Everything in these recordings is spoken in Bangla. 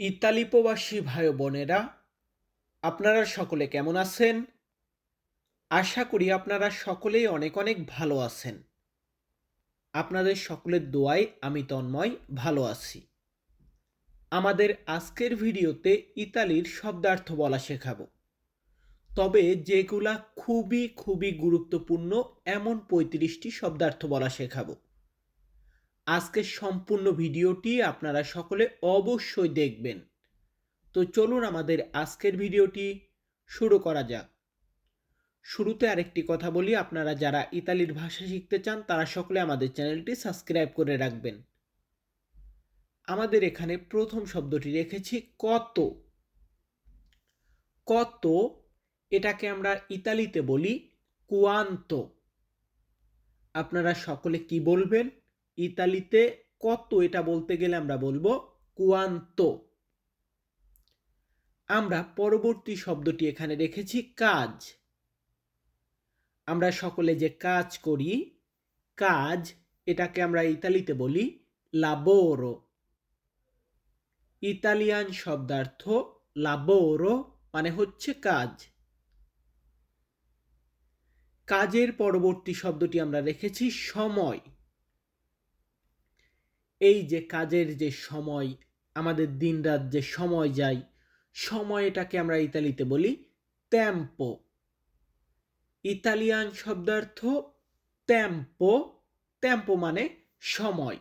ইতালি প্রবাসী ভাই বোনেরা, আপনারা সকলে কেমন আছেন? আশা করি আপনারা সকলেই অনেক অনেক ভালো আছেন। আপনাদের সকলের দোয়ায় আমি তন্ময় ভালো আছি। আমাদের আজকের ভিডিওতে ইতালির শব্দার্থ বলা শেখাবো। তবে যেগুলা খুবই খুবই গুরুত্বপূর্ণ, এমন পঁয়ত্রিশটি শব্দার্থ বলা শেখাবো। আজকের সম্পূর্ণ ভিডিওটি আপনারা সকলে অবশ্যই দেখবেন। তো চলুন আমাদের আজকের ভিডিওটি শুরু করা যাক। শুরুতে আরেকটি কথা বলি, আপনারা যারা ইতালির ভাষা শিখতে চান, তারা সকলে আমাদের চ্যানেলটি সাবস্ক্রাইব করে রাখবেন। আমাদের এখানে প্রথম শব্দটি রেখেছি, কত। কত, এটাকে আমরা ইতালিতে বলি কুয়ান্ত। আপনারা সকলে কি বলবেন? ইতালিতে কত এটা বলতে গেলে আমরা বলব কুয়ান্ত। আমরা পরবর্তী শব্দটি এখানে রেখেছি কাজ। আমরা সকলে যে কাজ করি, কাজ এটাকে আমরা ইতালিতে বলি লাবোরো ইতালিয়ান শব্দার্থ লাবোরো মানে হচ্ছে কাজ। কাজের পরবর্তী শব্দটি আমরা রেখেছি সময়। এই যে কাজের যে সময়, আমাদের দিনরাত যে সময় যায়, সময়টাকে আমরা ইতালিতে বলি ট্যাম্পো ইতালিয়ান শব্দার্থ ত্যাম্পো ট্যাম্পো মানে সময়।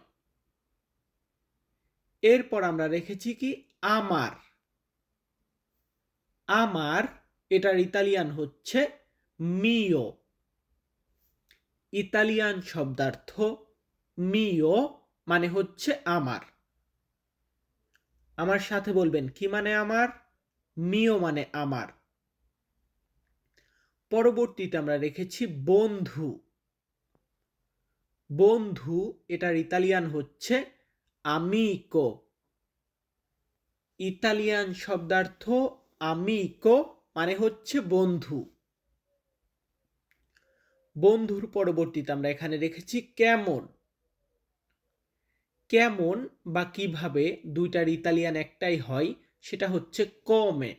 এরপর আমরা রেখেছি কি আমার আমার এটার ইতালিয়ান হচ্ছে মিও ইতালিয়ান শব্দার্থ মিও মানে হচ্ছে আমার। আমার সাথে বলবেন, কি মানে আমার? মিও মানে আমার। পরবর্তীতে আমরা রেখেছি বন্ধু। বন্ধু, এটার ইতালিয়ান হচ্ছে আমিকো ইতালিয়ান শব্দার্থ আমিকো মানে হচ্ছে বন্ধু। বন্ধুর পরবর্তীতে আমরা এখানে রেখেছি কেমন? কেমন বা কীভাবে দুইটার ইতালিয়ান একটাই হয়, সেটা হচ্ছে কমে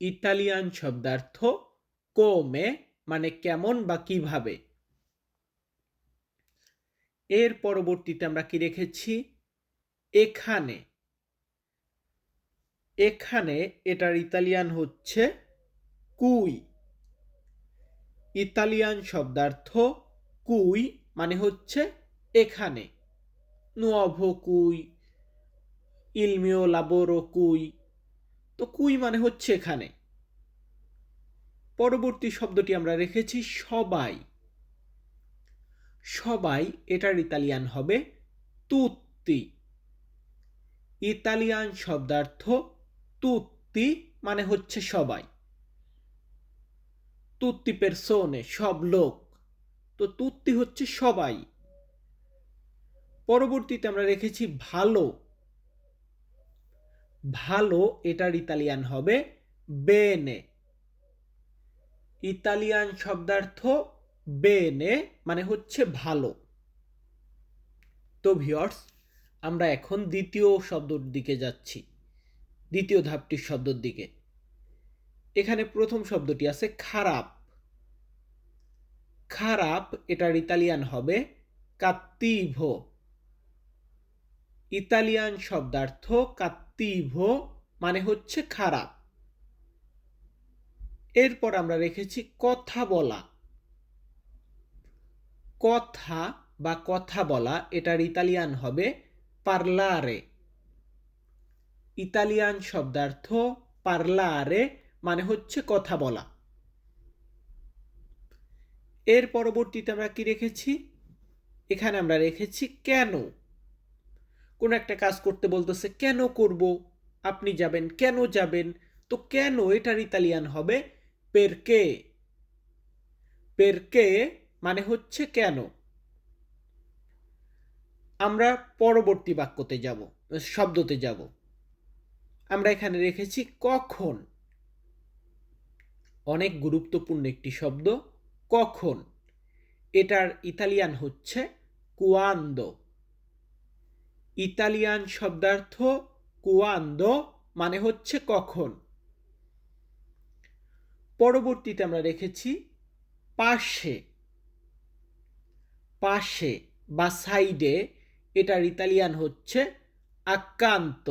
ইতালিয়ান শব্দার্থ কোমে মানে কেমন বা কীভাবে। এর পরবর্তীতে আমরা কি রেখেছি? এখানে। এখানে এটার ইতালিয়ান হচ্ছে কুই। ইতালিয়ান শব্দার্থ কুই মানে হচ্ছে এখানে। Nuovo কুই mio lavoro কুই তো কুই মানে হচ্ছে এখানে। পরবর্তী শব্দটি আমরা রেখেছি সবাই। সবাই, এটার ইতালিয়ান হবে তুত্তি। ইতালিয়ান শব্দার্থ তুত্তি মানে হচ্ছে সবাই। তুত্তি পেরসোনে, সব লোক। তো তুত্তি হচ্ছে সবাই। পরবর্তীতে আমরা রেখেছি ভালো। ভালো এটার ইতালিয়ান হবে বেনে ইতালিয়ান শব্দার্থ বেনে মানে হচ্ছে ভালো। তো ভিওর্স আমরা এখন দ্বিতীয় শব্দর দিকে যাচ্ছি। দ্বিতীয় ধাপটির শব্দর দিকে। এখানে প্রথম শব্দটি আছে খারাপ। খারাপ এটার ইতালিয়ান হবে কাত্তিভো। ইতালিয়ান শব্দার্থ কাত্তিভো মানে হচ্ছে খারাপ। এরপর আমরা রেখেছি কথা বলা। কথা বা কথা বলা, এটার ইতালিয়ান হবে পার্লারে ইতালিয়ান শব্দার্থ পার্লারে মানে হচ্ছে কথা বলা। এর পরবর্তীতে আমরা কি রেখেছি? এখানে আমরা রেখেছি কেন? কোনো একটা কাজ করতে বলতেছে, কেন করব? আপনি যাবেন, কেন যাবেন? তো কেন এটার ইতালিয়ান হবে? পেরকে পেরকে মানে হচ্ছে কেন? আমরা পরবর্তী বাক্যতে যাব, শব্দতে যাব। আমরা এখানে রেখেছি কখন? অনেক গুরুত্বপূর্ণ একটি শব্দ, কখন? এটার ইতালিয়ান হচ্ছে কুয়ান্দো। ইতালিয়ান শব্দার্থ কুয়ান্দো মানে হচ্ছে কখন। পরবর্তীতে আমরা রেখেছি পাশে। পাশে বা সাইডে এটার ইতালিয়ান হচ্ছে আক্রান্ত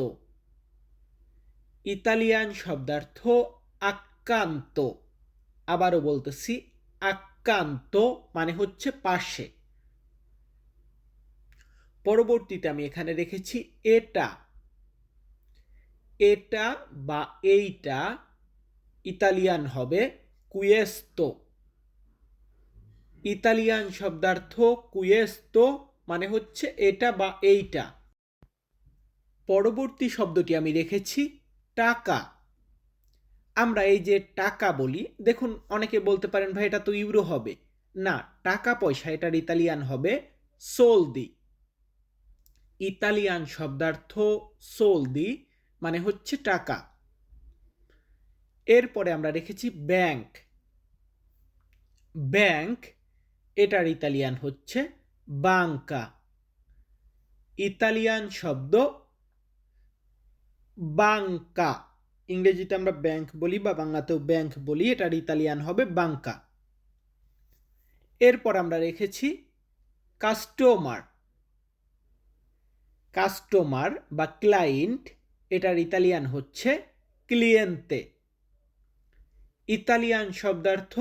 ইতালিয়ান শব্দার্থ আক্রান্ত আবারও বলতেছি আক্রান্ত মানে হচ্ছে পাশে। পরবর্তীতে আমি এখানে রেখেছি এটা। এটা বা এইটা ইতালিয়ান হবে কুয়েস্তো। ইতালিয়ান শব্দার্থ কুয়েস্তো মানে হচ্ছে এটা বা এইটা। পরবর্তী শব্দটি আমি রেখেছি টাকা। আমরা এই যে টাকা বলি, দেখুন অনেকে বলতে পারেন, ভাই, এটা তো ইউরো হবে। না, টাকা পয়সা, এটার ইতালিয়ান হবে সোলদি। ইতালিয়ান শব্দার্থ সোলদি মানে হচ্ছে টাকা। এরপরে আমরা রেখেছি ব্যাংক। ব্যাংক, এটার ইতালিয়ান হচ্ছে বাঙ্কা ইতালিয়ান শব্দ বাঙ্কা ইংরেজিতে আমরা ব্যাংক বলি বা বাংলাতেও ব্যাংক বলি, এটার ইতালিয়ান হবে বাঙ্কা এরপর আমরা রেখেছি কাস্টমার। কাস্টমার বা ক্লায়েন্ট, এটার ইতালিয়ান হচ্ছে ক্লিয়েন্তে ইতালিয়ান শব্দার্থ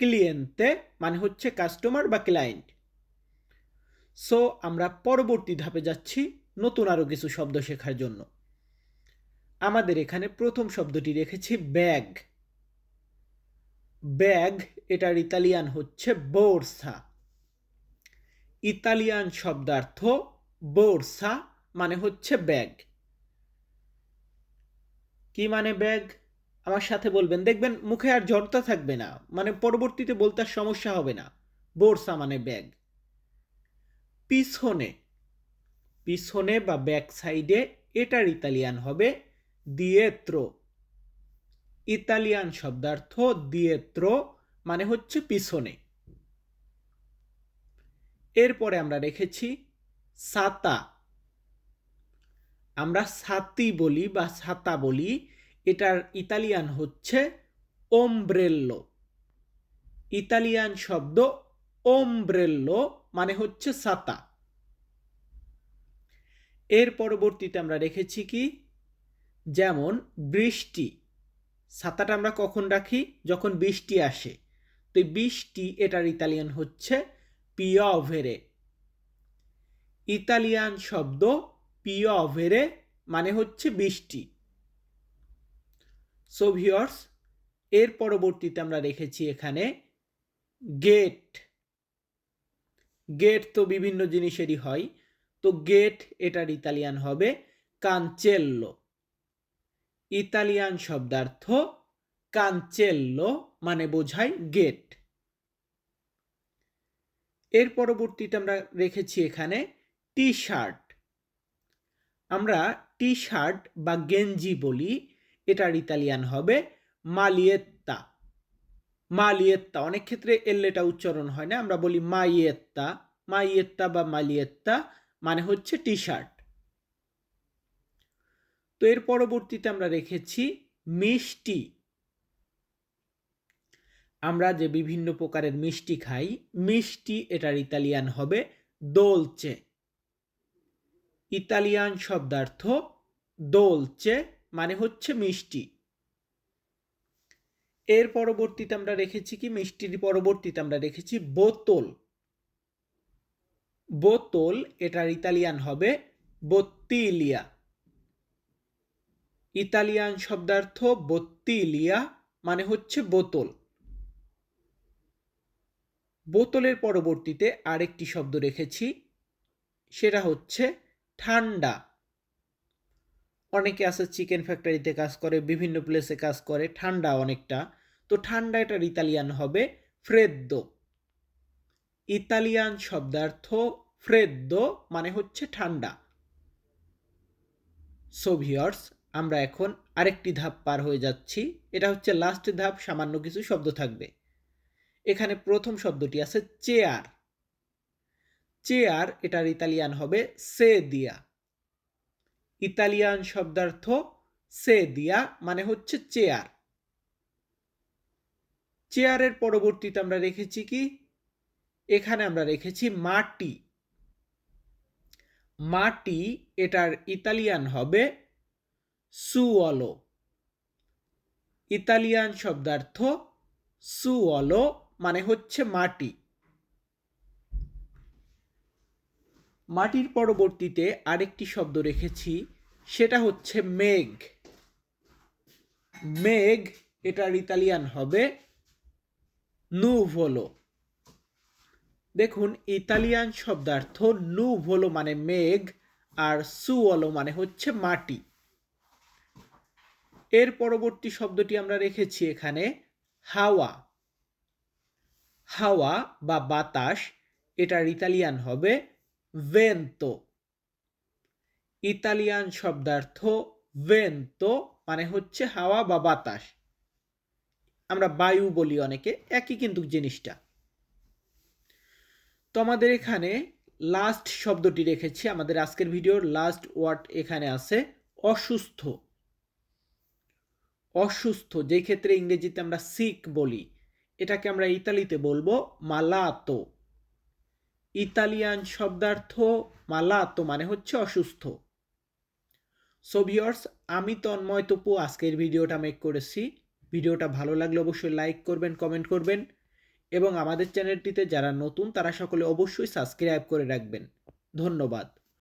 ক্লিয়েন্তে মানে হচ্ছে কাস্টমার বা ক্লায়েন্ট সো আমরা পরবর্তী ধাপে যাচ্ছি নতুন আরও কিছু শব্দ শেখার জন্য। আমাদের এখানে প্রথম শব্দটি রেখেছি ব্যাগ। ব্যাগ, এটার ইতালিয়ান হচ্ছে বোরসা ইতালিয়ান শব্দার্থ বোরসা মানে হচ্ছে ব্যাগ। কি মানে ব্যাগ? আমার সাথে বলবেন। দেখবেন মুখে আর জড়তা থাকবে না। মানে পরবর্তীতে বলতে আর সমস্যা হবে না। বোরসা মানে ব্যাগ। পিছনে। পিছনে বা ব্যাক সাইডে এটার ইতালিয়ান হবে দিয়েত্রো। ইতালিয়ান শব্দার্থ দিয়েত্রো মানে হচ্ছে পিছনে। এরপরে আমরা রেখেছি সাতা। আমরা সাতি বলি বা ছাতা বলি, এটার ইতালিয়ান হচ্ছে ওমব্রেল্লো। ইতালিয়ান শব্দ ওমব্রেল্লো মানে হচ্ছে সাতা। এর পরবর্তীতে আমরা রেখেছি কি? যেমন বৃষ্টি। ছাতাটা আমরা কখন রাখি? যখন বৃষ্টি আসে। তো বৃষ্টি এটার ইতালিয়ান হচ্ছে পিওভেরে। ইতালিয়ান শব্দ পিওভেরে মানে হচ্ছে বৃষ্টি। সো ভিওর্স এর পরবর্তীতে আমরা রেখেছি এখানে গেট গেট তো বিভিন্ন জিনিসেরই হয়। তো গেট এটার ইতালিয়ান হবে কাঞ্চেল্লো ইতালিয়ান শব্দার্থ কাঞ্চেল্লো মানে বোঝায় গেটের পরবর্তীতে আমরা রেখেছি এখানে টি শার্ট আমরা টি শার্ট বা গেঞ্জি বলি, এটার ইতালিয়ান হবে মালিয়েত্তা। মালিয়েত্তা, অনেক ক্ষেত্রে এল্লেটা উচ্চারণ হয় না, আমরা বলি মাইয়েত্তা। মাইয়েত্তা বা মালিয়েত্তা মানে হচ্ছে টি শার্ট তো এর পরবর্তীতে আমরা রেখেছি মিষ্টি। আমরা যে বিভিন্ন প্রকারের মিষ্টি খাই, মিষ্টি এটার ইতালিয়ান হবে দোলচে। ইতালিয়ান শব্দার্থ দোলচে মানে হচ্ছে মিষ্টি। এর পরবর্তীতে আমরা রেখেছি কি? মিষ্টির পরবর্তীতে আমরা রেখেছি বোতল। বোতল এটার ইতালিয়ান হবে বত্তিলিয়া ইতালিয়ান শব্দার্থ বত্তিলিয়া মানে হচ্ছে বোতল। বোতলের পরবর্তীতে আরেকটি শব্দ রেখেছি, সেটা হচ্ছে ঠান্ডা। অনেকে আছে চিকেন ফ্যাক্টরিতে কাজ করে, বিভিন্ন প্লেসে কাজ করে, ঠান্ডা অনেকটা। তো ঠান্ডা এটার ইতালিয়ান হবে ফ্রেদ্দো। ইতালিয়ান শব্দার্থ ফ্রেদ্দো মানে হচ্ছে ঠান্ডা। সোভিয়র্স আমরা এখন আরেকটি ধাপ পার হয়ে যাচ্ছি। এটা হচ্ছে লাস্ট ধাপ, সামান্য কিছু শব্দ থাকবে। এখানে প্রথম শব্দটি আছে চেয়ার। চেয়ার এটার ইতালিয়ান হবে সে দিয়া। ইতালিয়ান শব্দার্থ সে দিয়া মানে হচ্ছে চেয়ার চেয়ারের পরবর্তীতে আমরা রেখেছি কি? এখানে আমরা রেখেছি মাটি। মাটি এটার ইতালিয়ান হবে সুঅলো ইতালিয়ান শব্দার্থ সুঅলো মানে হচ্ছে মাটি। মাটির পরবর্তীতে আরেকটি শব্দ রেখেছি, সেটা হচ্ছে মেঘ। মেঘ, এটার ইতালিয়ান হবে নুভোলো দেখুন, ইতালিয়ান শব্দার্থ নুভোলো মানে মেঘ, আর সুওলো মানে হচ্ছে মাটি। এর পরবর্তী শব্দটি আমরা রেখেছি এখানে হাওয়া। হাওয়া বা বাতাস, এটার ইতালিয়ান হবে ভেন্তো ইতালিয়ান শব্দার্থ ভেন্তো মানে হচ্ছে হাওয়া বা বাতাস। আমরা বায়ু বলি অনেকে, একই কিন্তু জিনিসটা। তো আমাদের এখানে লাস্ট শব্দটি রেখেছি, আমাদের আজকের ভিডিওর লাস্ট ওয়ার্ড এখানে আছে অসুস্থ। অসুস্থ, যেই ক্ষেত্রে ইংরেজিতে আমরা সিক বলি, এটাকে আমরা ইতালিতে বলব মালাতো। ইতালিয়ান শব্দার্থ মালা তো মানে হচ্ছে অসুস্থ। সো ভিওর্স আমি তন্ময় তপু, আজকের ভিডিওটা মেক করেছি। ভিডিওটা ভালো লাগলে অবশ্যই লাইক করবেন কমেন্ট করবেন। এবং আমাদের চ্যানেলটিতে যারা নতুন, তারা সকলে অবশ্যই সাবস্ক্রাইব করে রাখবেন। ধন্যবাদ।